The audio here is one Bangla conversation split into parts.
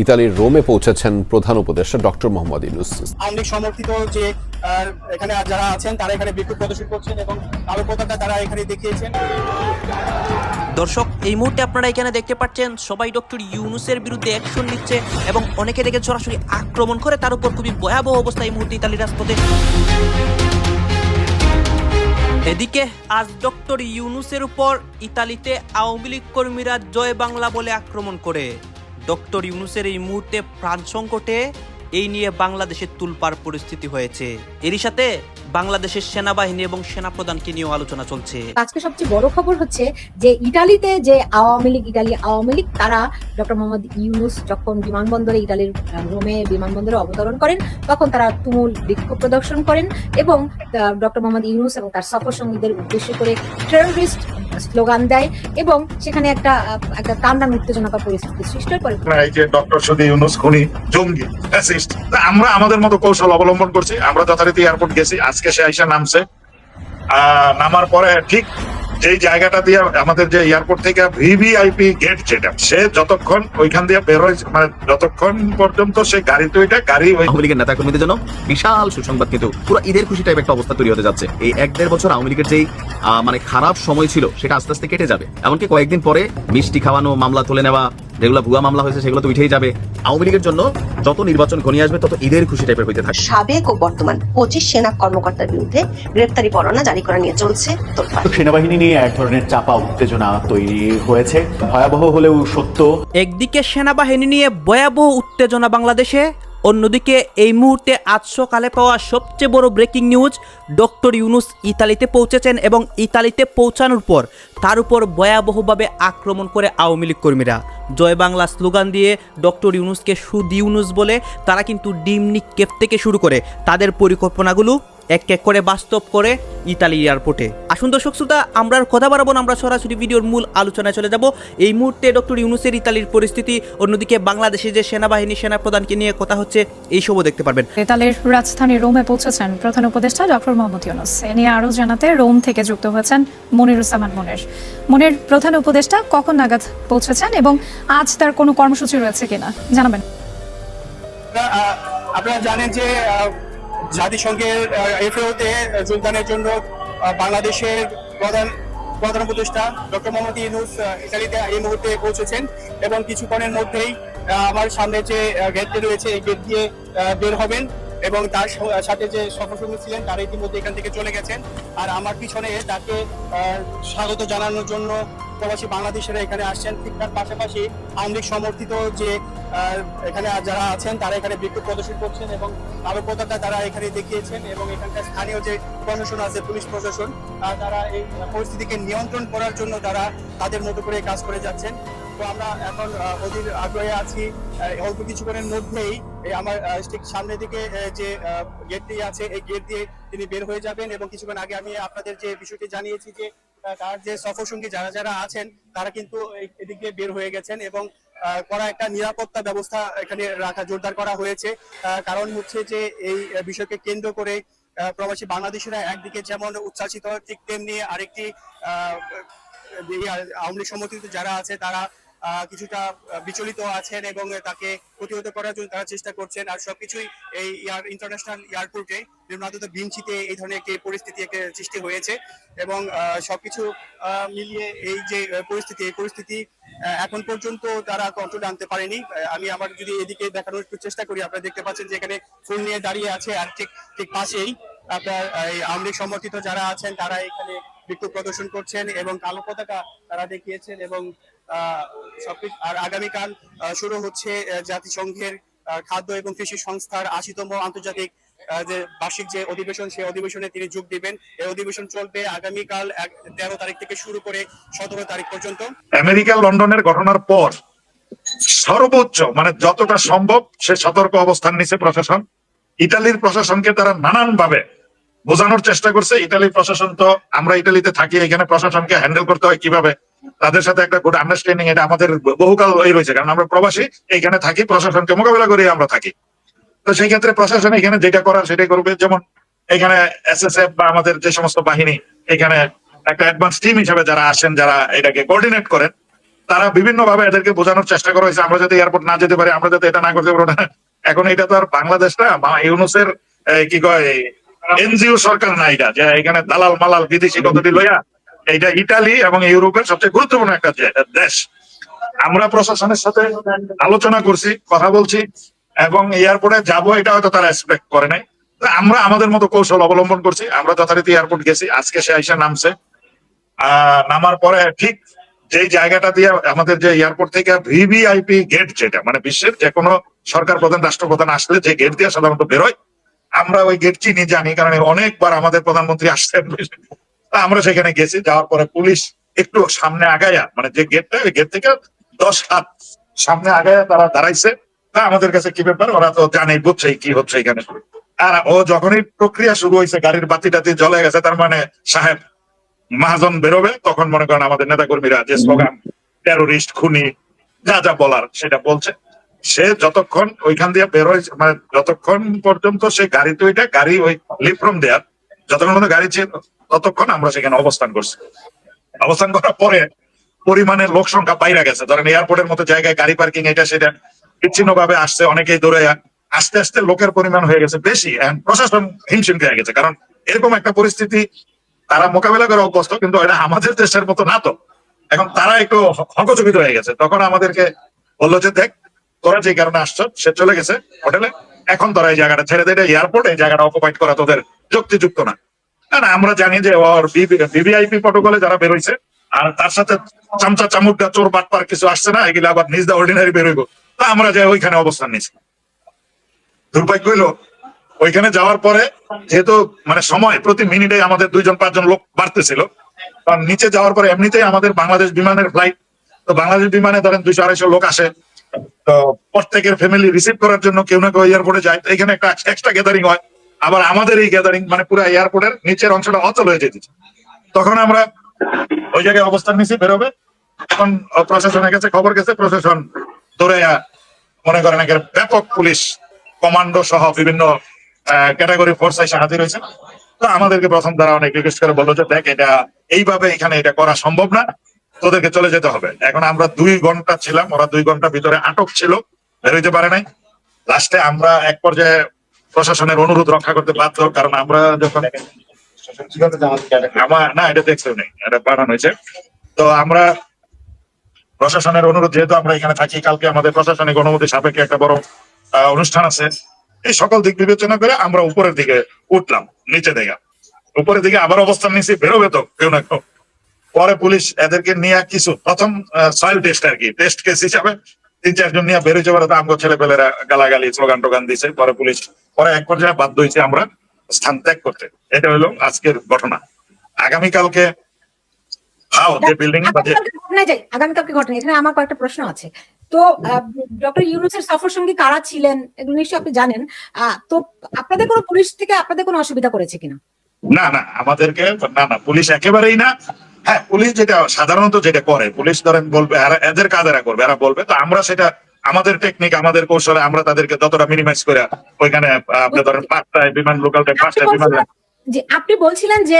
ইতালির রোমে পৌঁছেছেন প্রধান উপদেষ্টা ডক্টর মোহাম্মদ ইউনুস। আওয়ামী লীগ সমর্থিত যে আহ, এখানে যারা আছেন তারা এখানে বিক্ষোভ প্রদর্শন করছেন এবং কালো পতাকা তারা এখানে দেখিয়েছেন। দর্শক এই মুহূর্তে আপনারা এখানে দেখতে পাচ্ছেন সবাই ডক্টর ইউনুসের বিরুদ্ধে অ্যাকশন নিচ্ছে এবং অনেকে দেখে সরাসরি আক্রমণ করে তার উপর খুবই ভয়াবহ অবস্থা এই মুহূর্তে ইতালির রাজপথে। এদিকে আজ ডক্টর ইউনুসের উপর ইতালিতে আওয়ামী লীগ কর্মীরা জয় বাংলা বলে আক্রমণ করে। ডক্টর ইউনুসের এই মুহূর্তে প্রাণ সংকটে এই নিয়ে বাংলাদেশের তুলপার পরিস্থিতি হয়েছে। এরই সাথে বাংলাদেশের সেনাবাহিনী এবং সেনাপ্রধানকে নিয়েও আলোচনা চলছে। আজকে সবচেয়ে বড় খবর হচ্ছে যে ইটালিতে যে আওয়ামী লীগ ইটালি আওয়ামী লীগ তারা ডক্টর মোহাম্মদ ইউনুস যখন বিমানবন্দরে ইটালির রোমে বিমানবন্দরে অবতরণ করেন তখন তারা তুমুল বিক্ষোভ প্রদর্শন করেন এবং ডক্টর মোহাম্মদ ইউনুস এবং তার সফর সঙ্গীদের উদ্দেশ্য করে টেরোরিস্ট স্লোগান দেয় এবং সেখানে একটা একটা কান্দান উত্তেজনাকর পরিস্থিতি সৃষ্টি এই যে ডক্টর সুদী ইউনুস খুনি জঙ্গি আমরা আমাদের মতো কৌশল অবলম্বন করছি। আমরা যথারীতি এয়ারপোর্ট গেছি আজকে সে আইসা নামছে। নামার পরে ঠিক যেই জায়গাটা দিয়ে আমাদের যে এয়ারপোর্ট থেকে ভিভিআইপি গেট যেটা, সে যতক্ষণ ওইখান দিয়ে বেরোয় মানে যতক্ষণ পর্যন্ত সে গাড়িতে ওইটা গাড়ি ওই আওয়ামী লীগের নেতা কর্মীদের জন্য বিশাল সুসংবাদ কিন্তু পুরো ঈদের খুশি টাইপ একটা অবস্থা তৈরি হতে যাচ্ছে। এই এক দেড় বছর আওয়ামী লীগের যেই মানে খারাপ সময় ছিল, সেটা আস্তে আস্তে কেটে যাবে। এমনকি কয়েকদিন পরে মিষ্টি খাওয়ানো, মামলা তুলে নেওয়া যেগুলো ভুয়া মামলা হয়েছে সেগুলো তো উঠেই যাবে। আওয়ামী লীগের জন্য যত নির্বাচন ঘনিয়ে আসবে তত ঈদের খুশি টাইপের হইতে থাকে সাবেক ও বর্তমান পঁচিশ সেনা কর্মকর্তার বিরুদ্ধে গ্রেপ্তারি পরোয়ানা জারি করা নিয়ে চলছে সেনাবাহিনী নিয়ে এক ধরনের চাপা উত্তেজনা তৈরি হয়েছে। ভয়াবহ হলেও সত্য। একদিকে সেনাবাহিনী নিয়ে ভয়াবহ উত্তেজনা বাংলাদেশে অন্যদিকে, এই মুহূর্তে আজ সকালে পাওয়া সবচেয়ে বড় ব্রেকিং নিউজ, ডক্টর ইউনুস ইতালিতে পৌঁছেছেন এবং ইতালিতে পৌঁছানোর পর তার উপর ভয়াবহভাবে আক্রমণ করে আওয়ামী লীগ কর্মীরা। জয় বাংলা স্লোগান দিয়ে ডক্টর ইউনুসকে সুদ ইউনুস বলে তারা কিন্তু ডিম কেপ থেকে শুরু করে। তাদের পরিকল্পনাগুলো এক এক করে বাস্তব করে ইতালি এয়ারপোর্টে। আসুন দর্শক শ্রোতা আমরা কথা বাড়াবো না আমরা সরাসরি ভিডিওর মূল আলোচনায় চলে যাব। এই মুহূর্তে ডক্টর ইউনুসের ইতালির পরিস্থিতি অন্যদিকে বাংলাদেশে যে সেনাবাহিনী সেনাপ্রধানকে নিয়ে কথা হচ্ছে এইসবও দেখতে পারবেন। ইতালির রাজধানী রোমে পৌঁছেছেন প্রধান উপদেষ্টা ডক্টর মোহাম্মদ ইউনুস। এ নিয়ে আরও জানাতে রোম থেকে যুক্ত হয়েছেন মনিরুজ্জামান মনির। মনির প্রধান উপদেষ্টা কখন নাগাদ পৌঁছেছেন এবং আজ তার কোনো কর্মসূচি রয়েছে কিনা? জানাবেন। আপনারা, জানেন যে জাতিসংঘের এফএওতে যোগদানের জন্য বাংলাদেশের প্রধান প্রধান উপদেষ্টা ডক্টর মোহাম্মদ ইউনুস ইতালিতে এই মুহূর্তে পৌঁছেছেন এবং কিছুক্ষণের মধ্যেই আমার সামনে যে গেটটি রয়েছে, এই গেট দিয়ে বের হবেন এবং তার সাথে যে সফরসঙ্গী ছিলেন, তারা ইতিমধ্যে এখান থেকে চলে গেছেন। আর আমার পিছনে তাকে স্বাগত জানানোর জন্য প্রবাসী বাংলাদেশেরা এখানে আসছেন। ঠিক তার পাশাপাশি আওয়ামী সমর্থিত যে এখানে যারা আছেন, তারা এখানে বিক্ষোভ প্রদর্শন করছেন এবং কালো পতাকা তারা এখানে দেখিয়েছেন এবং এখানকার স্থানীয় যে প্রশাসন আছে, পুলিশ প্রশাসন তারা এই পরিস্থিতিকে নিয়ন্ত্রণ করার জন্য তারা তাদের মতো করে কাজ করে যাচ্ছেন। তো আমরা এখন অধীর আগ্রহে আছি। অল্প কিছুক্ষণের মধ্যেই আমার ঠিক সামনের দিকে যে গেটটি আছে, এই গেট দিয়ে তিনি বের হয়ে যাবেন এবং কিছুক্ষণ আগে আমি আপনাদের যে বিষয়টি জানিয়েছি যে তার যে সফর সঙ্গী যারা যারা আছেন তারা কিন্তু এদিকে বের হয়ে গেছেন এবং করা একটা নিরাপত্তা ব্যবস্থা এখানে রাখা জোরদার করা হয়েছে। কারণ হচ্ছে যে এই বিষয়কে কেন্দ্র করে প্রবাসী বাংলাদেশিরা একদিকে যেমন উচ্ছ্বাসিত ঠিক তেমনি আরেকটি আহ, আওয়ামী সমর্থিত যারা আছে তারা কিছুটা বিচলিত আছেন এবং তাকে প্রতিহত করার জন্য তারা চেষ্টা করছেন। আর সবকিছুই এই এয়ার ইন্টারন্যাশনাল এয়ারপোর্টে বিমানত বিঞ্চিতে এই ধরনের একটি পরিস্থিতি সৃষ্টি হয়েছে এবং সবকিছু মিলিয়ে এই যে পরিস্থিতি, এই পরিস্থিতি এখন পর্যন্ত তারা কন্ট্রোল আনতে পারেনি। আমি আমার যদি এদিকে দেখানোর একটু চেষ্টা করি, আপনারা দেখতে পাচ্ছেন যে এখানে ফুল নিয়ে দাঁড়িয়ে আছে আর ঠিক ঠিক পাশেই আপনার, এই আওয়ামী সমর্থিত যারা আছেন, তারা এখানে বিক্ষোভ প্রদর্শন করছেন এবং কালো পতাকা তারা দেখিয়েছেন এবং আর আগামীকাল শুরু হচ্ছে জাতিসংঘের খাদ্য এবং কৃষি সংস্থার আশিতম আন্তর্জাতিক যে বার্ষিক যে অধিবেশন, সেই অধিবেশনে তিনি যোগ দিবেন। এই অধিবেশন চলবে আগামীকাল তেরো তারিখ থেকে শুরু করে সতেরো তারিখ পর্যন্ত। আমেরিকা লন্ডনের ঘটনার পর সর্বোচ্চ মানে যতটা সম্ভব সে সতর্ক অবস্থান নিছে প্রশাসন। ইতালির প্রশাসনকে তারা নানান ভাবে বোঝানোর চেষ্টা করছে। ইতালির প্রশাসন তো, আমরা ইতালিতে থাকি, এখানে প্রশাসনকে হ্যান্ডেল করতে হয় কীভাবে? তাদের সাথে একটা গুড আন্ডারস্ট্যান্ডিং এটা আমাদের বহুকাল রয়েছে। কারণ আমরা প্রবাসী, এখানে থাকি, প্রশাসনকে মোকাবিলা করে আমরা থাকি। তো সেই ক্ষেত্রে প্রশাসন এখানে যেটা করার সেটাই করবে। যেমন এখানে এসএসএফ বা আমাদের যে সমস্ত বাহিনী, এখানে একটা অ্যাডভান্স টিম হিসেবে যারা আসেন, যারা এটাকে কোঅর্ডিনেট করেন, তারা বিভিন্ন ভাবে এদেরকে বোঝানোর চেষ্টা করা হয়েছে। আমরা যাতে এয়ারপোর্ট না যেতে পারি, আমরা যাতে এটা না করতে পারি। এখন এটা তো আর বাংলাদেশ না, বা ইউনুসের কি কয় এনজিও সরকার না এটা, যে এখানে দালাল মালাল বিদেশি কতটি লইয়া এটা ইটালি এবং ইউরোপের সবচেয়ে গুরুত্বপূর্ণ একটা দেশ। আমরা প্রশাসনের সাথে আলোচনা করছি, কথা বলছি, এবং এয়ারপোর্টে যাব এটা হয়তো তারা এক্সপেক্ট করে নাই। আমরা আমাদের মতো কৌশল অবলম্বন করছি, আমরা যথারীতি এয়ারপোর্ট গেছি, আজকে সে আইসা নামছে। নামার পরে ঠিক যেই জায়গাটা দিয়ে আমাদের যে এয়ারপোর্ট থেকে ভিভিআইপি গেট যেটা মানে বিশ্বের যে কোনো সরকার প্রধান, রাষ্ট্রপ্রধান আসলে যে গেট দিয়ে সাধারণত বেরোয় আমরা ওই গেট চিনি, জানি, কারণ অনেকবার আমাদের প্রধানমন্ত্রী আসছেন। আমরা সেখানে গেছি, যাওয়ার পরে পুলিশ একটু সামনে আগায়া মানে যে গেটটা ওই গেট থেকে দশ হাত সামনে আগায়া তারা দাঁড়াইছে। তা আমাদের কাছে কি ব্যাপার, ওরা তো জানেই বুঝছে কি হচ্ছে এখানে। আর ও যখনই প্রক্রিয়া শুরু হয়েছে, গাড়ির বাতি টাতি জ্বলে গেছে, তার মানে সাহেব মহাজন বেরোবে, তখন মনে করেন আমাদের নেতা কর্মীরা যে স্লোগান টেরোরিস্ট খুনি, যা যা বলার, সেটা বলছে। সে যতক্ষণ ওইখান দিয়ে বেরোয় মানে যতক্ষণ পর্যন্ত সে গাড়ি তো গাড়ি ওই লিফ্রম দেয়ার যতক্ষণ পর্যন্ত গাড়ি ছিল, ততক্ষণ আমরা সেখানে অবস্থান করছি। অবস্থান করার পরে পরিমাণের লোক সংখ্যা বাইরে গেছে। ধরেন এয়ারপোর্টের মতো জায়গায় গাড়ি পার্কিং এটা সেটা বিচ্ছিন্ন ভাবে আসছে, অনেকেই দৌড়ে আস্তে আস্তে লোকের পরিমাণ হয়ে গেছে বেশি প্রশাসন হিমশিম খেয়ে গেছে। কারণ এরকম একটা পরিস্থিতি, তারা মোকাবেলা করে অভ্যস্ত, কিন্তু এটা আমাদের দেশের মতো না তো। এখন তারা একটু হকচকিত হয়ে গেছে। তখন আমাদেরকে বলল যে, দেখ তোরা যে কারণে আসছো, সে চলে গেছে হোটেলে। এখন তোরা এই জায়গাটা ছেড়ে দেয় এয়ারপোর্ট এই জায়গাটা অকুপাইড করা তোদের যুক্তিযুক্ত না। না আমরা জানি যে ওর ভিভিআইপি প্রটোকলে যারা বেরোইছে, আর তার সাথে চামচা চামুকটা চোর, বাটপার কিছু আসছে না, এগুলো আবার নিজ দা অর্ডিনারি বেরোইব। তা আমরা যে ওইখানে অবস্থান নিছি দুর্ভাগ্য হইল, ওইখানে যাওয়ার পরে যেহেতু মানে সময়, প্রতি মিনিটে আমাদের দুইজন, পাঁচজন লোক বাড়তেছিল কারণ নিচে যাওয়ার পরে এমনিতেই আমাদের বাংলাদেশ বিমানের ফ্লাইট তো বাংলাদেশ বিমানে ধরেন দুইশো আড়াইশো লোক আসে তো প্রত্যেকের ফ্যামিলি রিসিভ করার জন্য কেউ না কেউ এয়ারপোর্টে যায়। এখানে একটা এক্সট্রা গ্যাদারিং হয়। আবার আমাদের এই গ্যাদারিং মানে পুরো এয়ারপোর্টের নিচের অংশটা অচল হয়ে যেতেছে। তখন আমরা ওই জায়গায় অবস্থান বেরোবে। খবর গেছে, প্রশাসন ধরে মনে করেন একের ব্যাপক পুলিশ কমান্ডো সহ বিভিন্ন ক্যাটাগরি ফোর্স এসে হাজির হয়েছে। তো আমাদেরকে প্রথম তারা অনেক রিকোয়েস্ট করে বলল যে, দেখ, এটা এইভাবে এখানে এটা করা সম্ভব না। তোদেরকে চলে যেতে হবে। এখন আমরা দুই ঘণ্টা ছিলাম, ওরা দুই ঘণ্টা ভিতরে আটক ছিল বেরোইতে পারে নাই। লাস্টে আমরা এক পর্যায়ে প্রশাসনের অনুরোধ রক্ষা করতে বাধ্য, কারণ আমরা যখন না, এটা দেখছ নেই, এটা বানানো হয়েছে। তো আমরা প্রশাসনের অনুরোধ, যেহেতু আমরা এখানে থাকি, কালকে আমাদের প্রশাসনিক অনুমতি সাপেক্ষে একটা বড় অনুষ্ঠান আছে। এই সকল দিক বিবেচনা করে আমরা উপরের দিকে উঠলাম, নিচে দিকে উপরের দিকে আবার অবস্থান নিয়েছি, বেরোবে তো, কেউ না কেউ। পরে পুলিশ এদেরকে নিয়ে কিছু প্রথম সয়েল টেস্ট আর কি। টেস্ট কেস হিসাবে তিন চারজন নিয়ে বেরোয় যাবার তো আমগো ছেলে পেলেরা গালাগালি স্লোগান টোগান দিছে। পরে পুলিশ পরে এক পর্যায়ে বাধ্য হয়েছে আমরা স্থান ত্যাগ করতে। এটা হলো আজকের ঘটনা। আগামীকালকে হাও যে বিল্ডিং আগামীকালকে ঘটনা এখানে আমার কয়েকটা প্রশ্ন আছে। তো ডক্টর ইউনুসের সফর সঙ্গী কারা ছিলেন এগুলো নিশ্চয়ই আপনি জানেন। তো আপনাদের কোনো পুলিশ থেকে আপনাদের কোনো অসুবিধা করেছে কিনা? না না আমাদেরকে না না পুলিশ একেবারেই না। হ্যাঁ পুলিশ যেটা সাধারণত যেটা করে পুলিশ ধরেন বলবে এদের কাজ এরা করবে এরা বলবে। তো আমরা সেটা আমাদের টেকনিক আমাদের কৌশলে আমরা তাদেরকে যতটা মিনিমাইজ করে ওইখানে আপনি ধরেন পাঁচটায় বিমান লোকাল পাঁচটায় বিমান যে আপনি বলছিলেন যে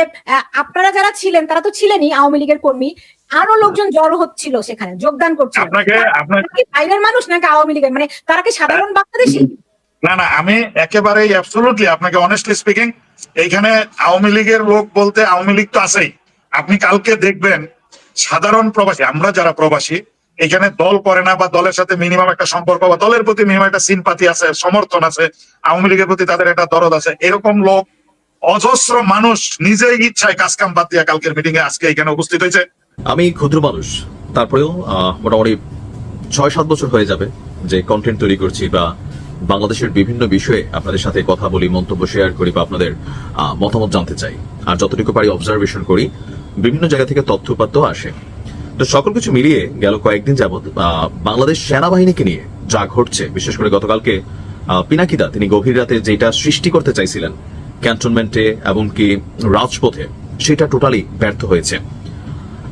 আপনারা যারা ছিলেন তারা তো ছিলেনই আওয়ামী লীগের কর্মী। আরও লোকজন জড়ো হচ্ছিল সেখানে যোগদান করছিল। আপনাকে আপনার কি বাইরের মানুষ নাকি আওয়ামী লীগের? মানে তারা কি সাধারণ বাংলাদেশি? না না আমি একেবারেই অ্যাবসলুটলি আপনাকে অনেস্টলি স্পিকিং এইখানে আওয়ামী লীগের লোক বলতে আওয়ামী লীগ তো আছেই। আপনি কালকে দেখবেন সাধারণ প্রবাসী, আমরা যারা প্রবাসী, এখানে দল করে না বা দলের সাথে মিনিমাম একটা সম্পর্ক বা দলের প্রতি মিনিমাম একটা সিনপাতি আছে, সমর্থন আছে, আওয়ামী লীগের প্রতি তাদের একটা দরদ আছে, এরকম লোক, অজস্র মানুষ নিজেই ইচ্ছায় কাজ কাম বাদ দিয়ে কালকের মিটিং এ আজকে এখানে উপস্থিত হয়েছে। আমি ক্ষুদ্র মানুষ, তারপরেও মোটামুটি ছয় সাত বছর হয়ে যাবে যে কন্টেন্ট তৈরি করছি বা বাংলাদেশের বিভিন্ন বিষয়ে আপনাদের সাথে কথা বলি, মন্তব্য শেয়ার করি বা আপনাদের মতামত জানতে চাই। আর যতটুকু পারি অবজারভেশন করি বিভিন্ন জায়গা থেকে তথ্যপাত্য আসে। তো সকল কিছু মিলিয়ে গেল কয়েকদিন যাবৎ বাংলাদেশ সেনাবাহিনীকে নিয়ে যা ঘটছে, বিশেষ করে গতকালকে পিনাকিদা, তিনি গভীর রাতে যেটা সৃষ্টি করতে চাইছিলেন, ক্যান্টনমেন্টে এবং কি রাজপথে, সেটা টোটালি ব্যর্থ হয়েছে।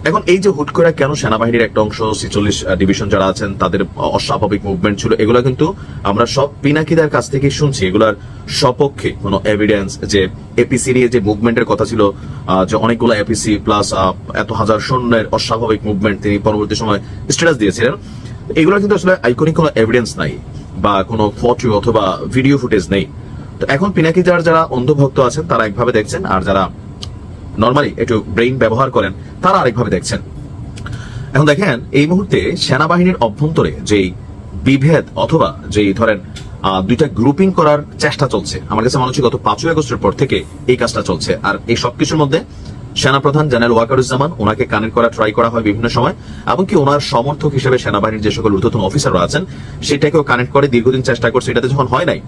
এখন এই যে হুট করে কেন সেনাবাহিনীর একটা অংশ ছিচল্লিশ ডিভিশন যারা আছেন, তাদের অস্বাভাবিক মুভমেন্ট ছিল, এগুলো কিন্তু আমরা সব পিনাকিদার কাছ থেকে শুনছি। এগুলার সপক্ষে কোনো এভিডেন্স যে এপিসি নিয়ে যে মুভমেন্টের কথা ছিল যে অনেকগুলো এপিসি প্লাস এত হাজার সৈন্যের অস্বাভাবিক মুভমেন্ট তিনি পরবর্তী সময় স্ট্যাটাস দিয়েছিলেন। এগুলো কিন্তু আসলে আইকনিক কোনো এভিডেন্স নাই বা কোনো ফটো অথবা ভিডিও ফুটেজ নেই। তো এখন পিনাকিদার যারা অন্ধভক্ত আছেন, তারা একভাবে দেখছেন, আর যারা নর্মালি একটু ব্রেইন ব্যবহার করেন, তারা আরেকভাবে দেখছেন। এখন দেখেন, এই মুহূর্তে সেনাবাহিনীর অভ্যন্তরে যেই বিভেদ অথবা যেই ধরেন দুইটা গ্রুপিং করার চেষ্টা চলছে, আমার কাছে মনে হচ্ছে গত পাঁচই আগস্টের পর থেকে এই কাজটা চলছে। আর এই সবকিছুর মধ্যে সেনাপ্রধান জেনারেল ওয়াকারুজ্জামান, ওনাকে কানেক্ট করা ট্রাই করা হয় বিভিন্ন সময় এমনকি ওনার সমর্থক হিসেবে সেনাবাহিনীর যে সকল ঊর্ধ্বতন অফিসাররা আছেন, সেটাকেও কানেক্ট করে, দীর্ঘদিন চেষ্টা করছে। এটাতে যখন হয় নাই,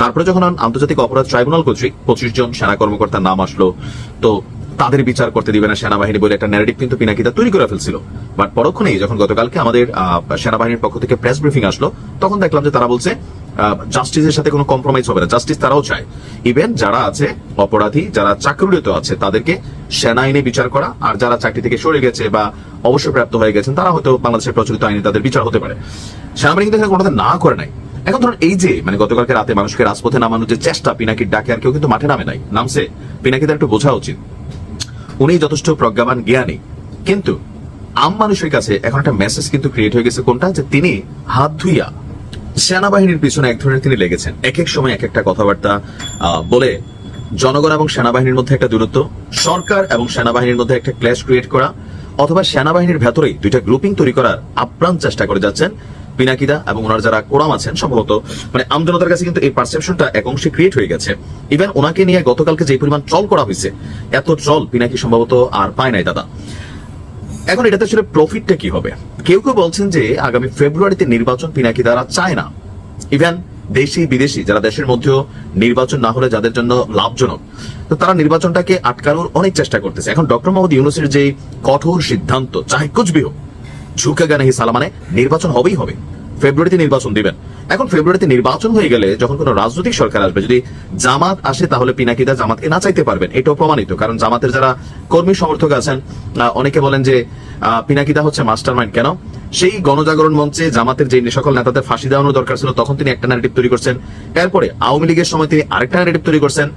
তারপরে যখন আন্তর্জাতিক অপরাধ ট্রাইব্যুনাল কর্তৃক পঁচিশ জন সেনা কর্মকর্তার নাম আসলো, তো তাদের বিচার করতে দিবে না সেনাবাহিনী বলে একটা ন্যারেটিভ কিন্তু পিনাকিদা তৈরি করে ফেলছিল। বাট পরক্ষণেই যখন গতকালকে আমাদের সেনাবাহিনীর পক্ষ থেকে প্রেস ব্রিফিং আসলো, তখন দেখলাম যে তারা বলছে জাস্টিসের সাথে কোনো কম্প্রোমাইজ হবে না। জাস্টিস তারাও চায়। ইভেন যারা আছে, অপরাধী, যারা চাকরিরত আছে, তাদেরকে সেনা আইনে বিচার করা, আর যারা চাকরি থেকে সরে গেছে বা অবসরপ্রাপ্ত হয়ে গেছেন, তারা হয়তো বাংলাদেশের প্রচলিত আইনে তাদের বিচার হতে পারে। সেনাবাহিনী কিন্তু কোনোটা না করে নাই। এখন ধরুন এই যে মানে গতকালকে রাতে মানুষকে রাজপথে নামানোর যে চেষ্টা, পিনাকির ডাকে আর কেউ কিন্তু মাঠে নামে নাই। নামছে। পিনাকিদের একটু বোঝা উচিত। উনি যথেষ্ট প্রজ্ঞাবান, জ্ঞানী। কিন্তু আম মানুষের কাছে এখন একটা মেসেজ কিন্তু ক্রিয়েট হয়ে গেছে কোনটা? যে তিনি হাত ধুইয়া সেনাবাহিনীর পিছনে এক ধরনের তিনি লেগেছেন। এক এক সময় এক একটা কথাবার্তা বলে জনগণ এবং সেনাবাহিনীর মধ্যে একটা দূরত্ব, সরকার এবং সেনাবাহিনীর মধ্যে একটা ক্ল্যাশ ক্রিয়েট করা, অথবা সেনাবাহিনীর ভেতরেই দুইটা গ্রুপিং তৈরি করার আপ্রাণ চেষ্টা করে যাচ্ছেন। পিনাকিদা এবং ওনার যারা কোরাম আছেন সম্ভবত মানে আমজনতার কাছে কিন্তু এই পারসেপশনটা এক অংশে ক্রিয়েট হয়ে গেছে। ইভেন ওনাকে নিয়ে গতকালকে যে পরিমাণ ট্রল করা হয়েছে, এত ট্রল পিনাকি সম্ভবত আর পায় নাই দাদা। এখন এটাতে আসলে প্রফিটটা কি হবে? কেউ কেউ বলছেন যে আগামী ফেব্রুয়ারিতে নির্বাচন পিনাকি তারা চায় না। ইভেন দেশি, বিদেশি, যারা দেশের মধ্যেও নির্বাচন না হলে যাদের জন্য লাভজনক, তো তারা নির্বাচনটাকে আটকানোর অনেক চেষ্টা করতেছে। এখন ডক্টর মোহাম্মদ ইউনুসের যে কঠোর সিদ্ধান্ত, চাহে কুচবি হোক ঝুঁকে গানে সালা মানে নির্বাচন হবেই হবে। ফেব্রুয়ারিতে নির্বাচন দিবেন। এখন ফেব্রুয়ারিতে নির্বাচন হয়ে গেলে যখন কোনো রাজনৈতিক সরকার আসবে, যদি জামাত আসে তাহলে পিনাকিদা জামাতকে না চাইতে পারবেন, এটাও প্রমাণিত। কারণ জামাতের যারা কর্মী সমর্থক আছেন অনেকে বলেন যে পিনাকিদা হচ্ছে মাস্টার মাইন্ড কেন? সেই গণজাগরণ মঞ্চে জামাতের যে সকল নেতাদের ফাঁসি দেওয়ানো দরকার ছিল, তখন তিনি একটা ন্যারেটিভ তৈরি করছেন। এরপরে আওয়ামী লীগের সময় তিনি আরেকটা ন্যারেটিভ তৈরি করছেন।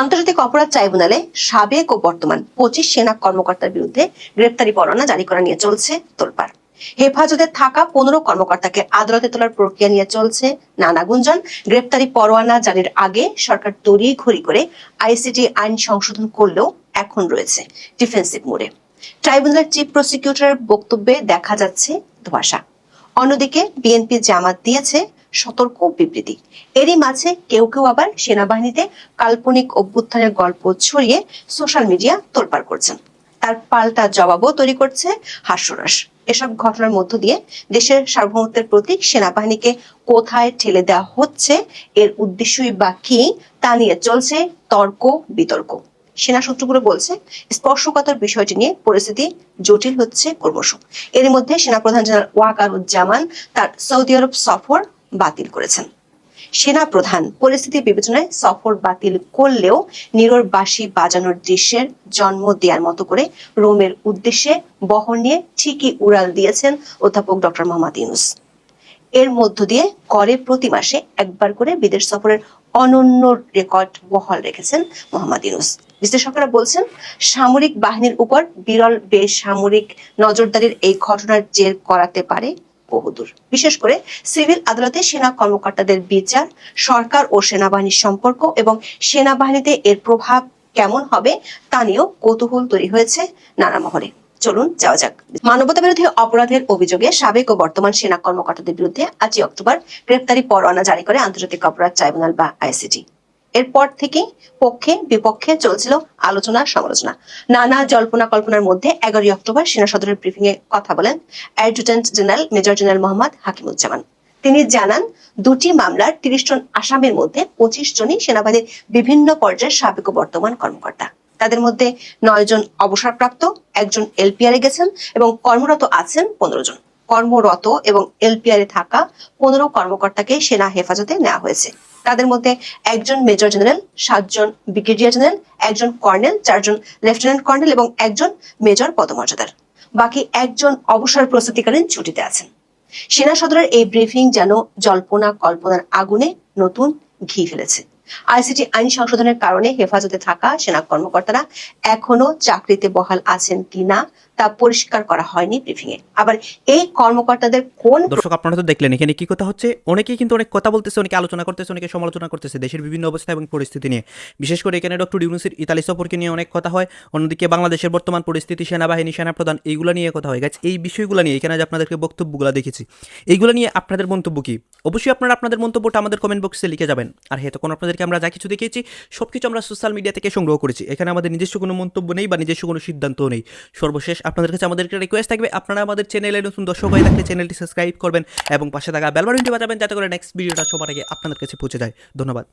আন্তর্জাতিক অপরাধ ট্রাইব্যুনালে সাবেক ও বর্তমান পঁচিশ সেনা কর্মকর্তার বিরুদ্ধে গ্রেপ্তারি পরোয়ানা জারি করা নিয়ে চলছে তোলপাড়। হেফাজতে থাকা পনেরো কর্মকর্তাকে আদালতে তোলার প্রক্রিয়া নিয়ে চলছে নানা গুঞ্জন। গ্রেপ্তারি পরোয়ানা জারির আগে সরকার তড়ি ঘড়ি করে আইসিটি আইন সংশোধন করলেও এখন রয়েছে ডিফেন্সিভ মোড়ে। ট্রাইব্যুনালের চিফ প্রসিকিউটরের বক্তব্যে দেখা যাচ্ছে ধোঁয়াশা। অন্যদিকে বিএনপি জামাত দিয়েছে সতর্ক বিবৃতি। এরই মাঝে কেউ কেউ আবার সেনাবাহিনীতে কাল্পনিক অভ্যুত্থানের গল্প ছড়িয়ে সোশ্যাল মিডিয়া তোলপাড় করছেন। তার পাল্টা জবাবও তৈরি করছে হাস্যরস। এসব ঘটনার মধ্য দিয়ে দেশের সার্বভৌমত্বের প্রতীক সেনাবাহিনীকে কোথায় ঠেলে দেওয়া হচ্ছে, এর উদ্দেশ্যই বা কি, তা নিয়ে চলছে তর্ক বিতর্ক। সেনা সূত্রগুলো বলছে, স্পর্শকাতর বিষয়টি নিয়ে পরিস্থিতি জটিল হচ্ছে ক্রমশ। এর মধ্যে সেনাপ্রধান জেনারেল ওয়াকারুজ্জামান তার সৌদি আরব সফর বাতিল করেছেন। সেনা প্রধান পরিস্থিতি বিবেচনায় সফর বাতিল করলেও নীরর বাঁশি বাজানোর দৃশ্যের জন্ম দেওয়ার মতো করে রোমের উদ্দেশ্যে বহন নিয়ে ঠিকই উড়াল দিয়েছেন অধ্যাপক ডক্টর মোহাম্মদ ইউনুস। এর মধ্য দিয়ে করে প্রতি মাসে একবার করে বিদেশ সফরের অনন্য রেকর্ড বহাল রেখেছেন মোহাম্মদ ইউনুস। বিশ্লেষকরা বলছেন, সামরিক বাহিনীর উপর বিরল বেসামরিক নজরদারির এই ঘটনার জের করাতে পারে বহুদূর। বিশেষ করে সিভিল আদালতে সেনা কর্মকর্তাদের বিচার, সরকার ও সেনাবাহিনীর সম্পর্ক এবং সেনাবাহিনীতে এর প্রভাব কেমন হবে তা নিয়েও কৌতূহল তৈরি হয়েছে নানা মহলে। চলুন যাওয়া যাক। মানবতা বিরোধী অপরাধের অভিযোগে সাবেক ও বর্তমান সেনা কর্মকর্তাদের বিরুদ্ধে আজই অক্টোবর গ্রেপ্তারি পরোয়ানা জারি করে আন্তর্জাতিক অপরাধ ট্রাইব্যুনাল বা আইসিটি। এরপর থেকেই পক্ষে বিপক্ষে চলছিল আলোচনা সমালোচনা। নানা জল্পনা কল্পনার মধ্যে এগারোই অক্টোবর সেনা সদরের ব্রিফিং এ কথা বলেন adjutant general major general Mohammad Hakimuzzaman. তিনি জানান, দুটি মামলার তিরিশ জন আসামির মধ্যে পঁচিশ জনই সেনাবাহিনীর বিভিন্ন পর্যায়ের সাবেক বর্তমান কর্মকর্তা। তাদের মধ্যে নয় জন অবসরপ্রাপ্ত, একজন এলপিআর গেছেন এবং কর্মরত আছেন পনেরো জন। কর্মরত এবং এলপিআর থাকা পনেরো কর্মকর্তাকে সেনা হেফাজতে নেওয়া হয়েছে। তাদের মধ্যে একজন মেজর জেনারেল, সাতজন ব্রিগেডিয়ার জেনারেল, একজন কর্নেল, চারজন লেফটেন্যান্ট কর্নেল এবং একজন মেজর পদমর্যাদার। বাকি একজন অবসর প্রস্তুতিকালীন ছুটিতে আছেন। সেনা সদরের এই ব্রিফিং যেন জল্পনা, কল্পনার আগুনে নতুন ঘি ফেলেছে। আইসিটি আইন সংশোধনের কারণে হেফাজতে থাকা সেনা কর্মকর্তারা এখনও চাকরিতে বহাল আছেন কিনা তা পরিষ্কার করা হয়নি ব্রিফিং এ আবার এই কর্মকর্তাদের কোন দর্শক আপনারা তো দেখলেন এখানে কি কথা হচ্ছে? অনেকেই কিন্তু অনেক কথা বলতেছে অনেকে আলোচনা করতেছে অনেকে সমালোচনা করতেছে দেশের বিভিন্ন অবস্থা এবং পরিস্থিতি নিয়ে। বিশেষ করে এখানে ডক্টর ইউনুসের ইতালি সফরকে নিয়ে অনেক কথা হয় অন্যদিকে বাংলাদেশের বর্তমান পরিস্থিতি সেনাবাহিনী সেনাপ্রধান এইগুলো নিয়ে কথা হয়। গাছ এই বিষয়গুলো নিয়ে এখানে যে আপনাদেরকে বক্তব্যগুলো দেখেছি এইগুলো নিয়ে আপনাদের মন্তব্য কি? অবশ্যই আপনারা আপনাদের মন্তব্যটা আমাদের কমেন্ট বক্সে লিখে যাবেন। আর হ্যাঁ তখন আপনাদেরকে আমরা যা কিছু দেখিয়েছি সব কিছু আমরা সোশ্যাল মিডিয়া থেকে সংগ্রহ করেছি। এখানে আমাদের নিজস্ব কোনো মন্তব্য নেই বা নিজস্ব কোনো সিদ্ধান্তও নেই। সর্বশেষ আপনাদের কাছে আমাদের একটা রিকোয়েস্ট থাকবে। আপনারা আমাদের চ্যানেলে নতুন দর্শক হয়ে থাকলে চ্যানেলটি সাবস্ক্রাইব করবেন এবং পাশে থাকা বেলবারনটি বাজাবেন যাতে করে নেক্সট ভিডিওটা সবার আগে আপনাদের কাছে পৌঁছে যায়। ধন্যবাদ।